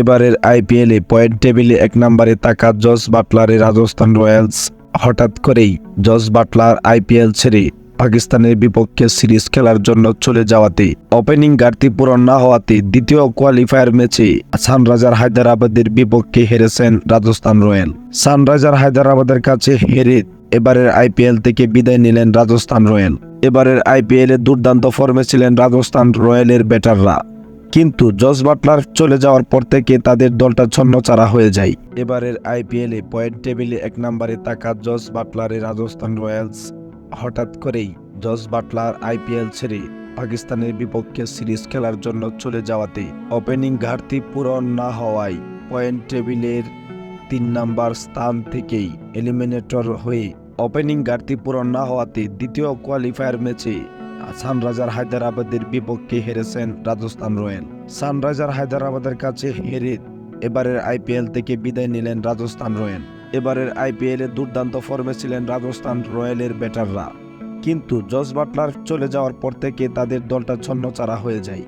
এবারের আইপিএলে পয়েন্ট টেবিলে এক নম্বরে থাকা জস বাটলারের রাজস্থান রয়্যালস। হঠাৎ করেই জস বাটলার আইপিএল ছেড়ে পাকিস্তানের বিপক্ষে সিরিজ খেলার জন্য চলে যাওয়াতে ওপেনিং ঘাটতি পূরণ না হওয়াতে দ্বিতীয় কোয়ালিফায়ার ম্যাচে সানরাইজার হায়দ্রাবাদের বিপক্ষে হেরেছেন রাজস্থান রয়্যাল। সানরাইজার হায়দ্রাবাদের কাছে হেরে এবারের আইপিএল থেকে বিদায় নিলেন রাজস্থান রয়্যাল। এবারের আইপিএলে দুর্দান্ত ফর্মে ছিলেন রাজস্থান রয়্যালের ব্যাটাররা। কিন্তু জস বাটলার চলে যাওয়ার পর থেকে তাদের দলটা ছন্নচারা হয়ে যায়। এবারের আইপিএলে পয়েন্ট টেবিলে এক নম্বরে থাকা জস বাটলারের রাজস্থান রয়্যালস হঠাৎ করেই জস বাটলার আইপিএল ছেড়ে পাকিস্তানের বিপক্ষে সিরিজ খেলার জন্য চলে যাওয়াতে ওপেনিং ঘাটতি পূরণ না হওয়ায় পয়েন্ট টেবিলের তিন নাম্বার স্থান থেকেই এলিমিনেটর হয়ে ওপেনিং ঘাটতি পূরণ না হওয়াতে দ্বিতীয় কোয়ালিফায়ার ম্যাচে সানরাইজার হায়দ্রাবাদের বিপক্ষে হেরেছেন রাজস্থান রয়্যাল। সানরাইজার হায়দ্রাবাদের কাছে হেরে এবারের আইপিএল থেকে বিদায় নিলেন রাজস্থান রয়্যাল। এবারের আইপিএলে দুর্দান্ত ফর্মে ছিলেন রাজস্থান রয়্যালের ব্যাটাররা। কিন্তু জস বাটলার চলে যাওয়ার পর থেকে তাদের দলটা ছন্নচারা হয়ে যায়।